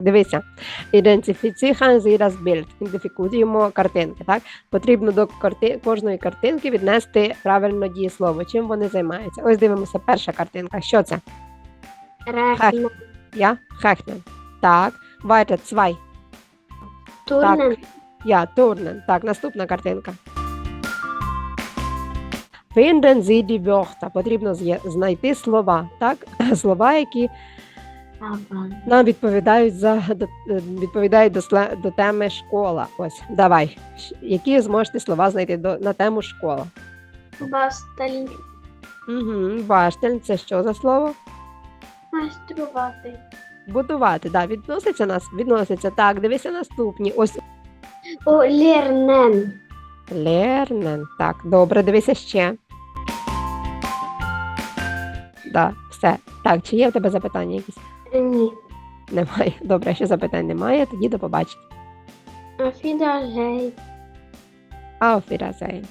Дивися, ідентифіцихан зірас більд. Ідентифікуємо картинки. Так потрібно до карти... кожної картинки віднести правильно дієслово. Чим вони займаються? Ось дивимося, перша картинка. Що це? Рехnen. Я хехнен. Так, weiter zwei. Турнен. Я турнен. Так, наступна картинка. Finden Sie die Wörter. Потрібно знайти слова, так? Слова, які. Нам відповідають за е, відповідають до, до теми школа. Ось, давай. Які зможете слова знайти до, на тему школа? Бастель. Угу. Баштель, це що за слово? Майструвати. Будувати, да, відноситься нас, відноситься. Так, дивися наступні. Ось О, лернен. Лернен. Так, добре, дивися ще. Да, все. Так, чи є в тебе запитання якісь? Ні. Немає. Добре, ще запитань немає, тоді до побачення. Афідажей. Auf Wiedersehen.